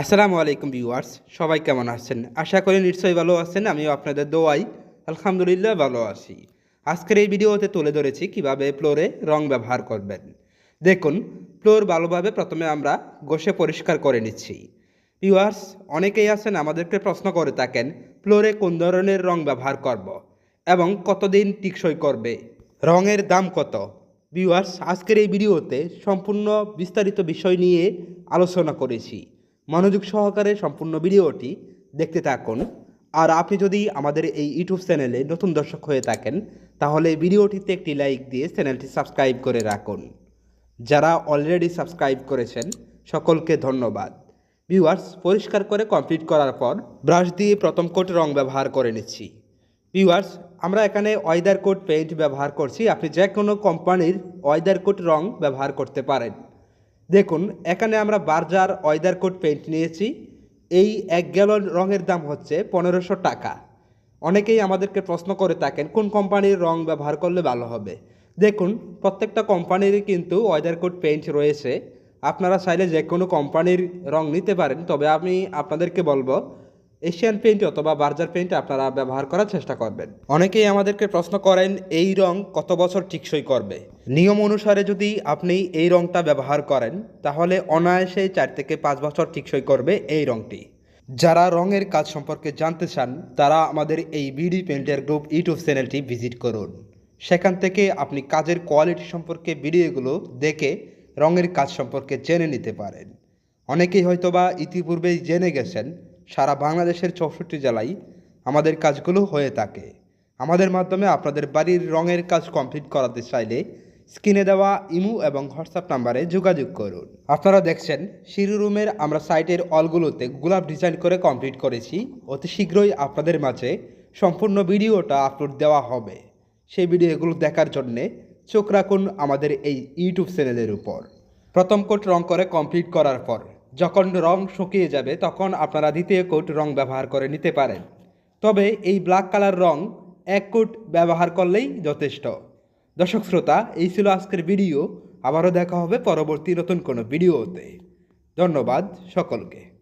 আসসালামু আলাইকুম ভিউয়ার্স, সবাই কেমন আছেন? আশা করি নিশ্চয়ই ভালো আছেন, আমিও আপনাদের দোয়াই আলহামদুলিল্লাহ ভালো আছি। আজকের এই ভিডিওতে তুলে ধরেছি কীভাবে ফ্লোরে রং ব্যবহার করবেন। দেখুন, ফ্লোর ভালোভাবে প্রথমে আমরা ঘষে পরিষ্কার করে নিচ্ছি। ভিউয়ার্স, অনেকেই আছেন আমাদেরকে প্রশ্ন করে থাকেন, ফ্লোরে কোন ধরনের রং ব্যবহার করব এবং কতদিন টিকসই করবে, রঙের দাম কত? ভিউয়ার্স, আজকের এই ভিডিওতে সম্পূর্ণ বিস্তারিত বিষয় নিয়ে আলোচনা করেছি। মনোযোগ সহকারে সম্পূর্ণ ভিডিওটি দেখতে থাকুন। আর আপনি যদি আমাদের এই ইউটিউব চ্যানেলে নতুন দর্শক হয়ে থাকেন, তাহলে ভিডিওটিতে একটি লাইক দিয়ে চ্যানেলটি সাবস্ক্রাইব করে রাখুন। যারা অলরেডি সাবস্ক্রাইব করেছেন, সকলকে ধন্যবাদ। ভিউয়ার্স, পরিষ্কার করে কমপ্লিট করার পর ব্রাশ দিয়ে প্রথম কোট রং ব্যবহার করে নিচ্ছি। ভিউয়ার্স, আমরা এখানে ওয়েদার কোট পেইন্ট ব্যবহার করছি। আপনি যে কোনো কোম্পানির ওয়েদার কোট রং ব্যবহার করতে পারেন। দেখুন, এখানে আমরা বার্জার ওয়েদার কোট পেইন্ট নিয়েছি। এই এক গ্যালন রঙের দাম হচ্ছে পনেরোশো টাকা। অনেকেই আমাদেরকে প্রশ্ন করে থাকেন, কোন কোম্পানির রং ব্যবহার করলে ভালো হবে? দেখুন, প্রত্যেকটা কোম্পানিরই কিন্তু ওয়েদার কোট পেইন্ট রয়েছে। আপনারা চাইলে যে কোনো কোম্পানির রং নিতে পারেন, তবে আমি আপনাদেরকে বলব এশিয়ান পেইন্ট অথবা বার্জার পেইন্ট আপনারা ব্যবহার করার চেষ্টা করবেন। অনেকেই আমাদেরকে প্রশ্ন করেন, এই রং কত বছর টিকসই করবে? নিয়ম অনুসারে যদি আপনি এই রংটা ব্যবহার করেন, তাহলে অনায়াসে চার থেকে পাঁচ বছর টিকসই করবে এই রংটি। যারা রঙের কাজ সম্পর্কে জানতে চান, তারা আমাদের এই বিডি পেইন্টের গ্রুপ ইউটিউব চ্যানেলটি ভিজিট করুন। সেখান থেকে আপনি কাজের কোয়ালিটি সম্পর্কে ভিডিওগুলো দেখে রঙের কাজ সম্পর্কে জেনে নিতে পারেন। অনেকেই হয়তোবা ইতিপূর্বেই জেনে গেছেন সারা বাংলাদেশের চৌষট্টি জেলায় আমাদের কাজগুলো হয়ে থাকে। আমাদের মাধ্যমে আপনাদের বাড়ির রঙের কাজ কমপ্লিট করাতে চাইলে স্ক্রিনে দেওয়া ইমু এবং হোয়াটসঅ্যাপ নাম্বারে যোগাযোগ করুন। আপনারা দেখছেন শিরু রুমের আমরা সাইটের অলগুলোতে গোলাপ ডিজাইন করে কমপ্লিট করেছি। অতি শীঘ্রই আপনাদের মাঝে সম্পূর্ণ ভিডিওটা আপলোড দেওয়া হবে। সেই ভিডিওগুলো দেখার জন্যে চোখ রাখুন আমাদের এই ইউটিউব চ্যানেলের উপর। প্রথম কোট রং করে কমপ্লিট করার পর যখন রং শুকিয়ে যাবে, তখন আপনারা দ্বিতীয় কোট রং ব্যবহার করে নিতে পারেন। তবে এই ব্ল্যাক কালার রং এক কোট ব্যবহার করলেই যথেষ্ট। দর্শক শ্রোতা, এই ছিল আজকের ভিডিও। আবারও দেখা হবে পরবর্তী নতুন কোনো ভিডিওতে। ধন্যবাদ সকলকে।